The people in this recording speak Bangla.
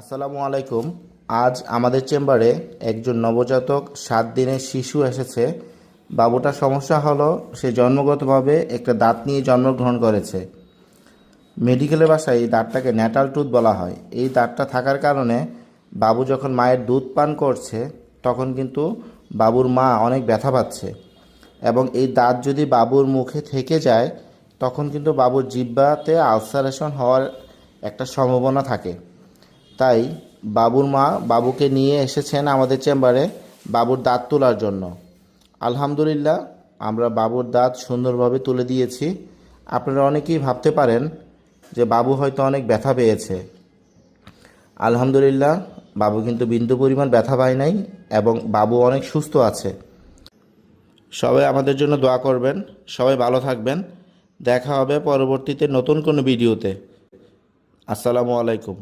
আসসালামু আলাইকুম। আজ আমাদের চেম্বারে একজন নবজাতক, সাত দিনের শিশু এসেছে। বাবুটার সমস্যা হলো, সে জন্মগতভাবে একটা দাঁত নিয়ে জন্মগ্রহণ করেছে। মেডিকেলের বাসায় এই দাঁতটাকে ন্যাটাল টুথ বলা হয়। এই দাঁতটা থাকার কারণে বাবু যখন মায়ের দুধ পান করছে, তখন কিন্তু বাবুর মা অনেক ব্যথা পাচ্ছে। এবং এই দাঁত যদি বাবুর মুখে থেকে যায়, তখন কিন্তু বাবুর জিব্বাতে আলসারেশন হওয়ার একটা সম্ভাবনা থাকে। তাই বাবুর মা বাবুকে নিয়ে এসেছেন আমাদের চেম্বারে বাবুর দাঁত তোলার জন্য। আলহামদুলিল্লাহ, আমরা বাবুর দাঁত সুন্দরভাবে তুলে দিয়েছি। আপনারা অনেকেই ভাবতে পারেন যে বাবু হয়তো অনেক ব্যথা পেয়েছে। আলহামদুলিল্লাহ, বাবু কিন্তু বিন্দু পরিমাণ ব্যথা পায় নাই এবং বাবু অনেক সুস্থ আছে। সবাই আমাদের জন্য দোয়া করবেন। সবাই ভালো থাকবেন। দেখা হবে পরবর্তীতে নতুন কোনো ভিডিওতে। আসসালামু আলাইকুম।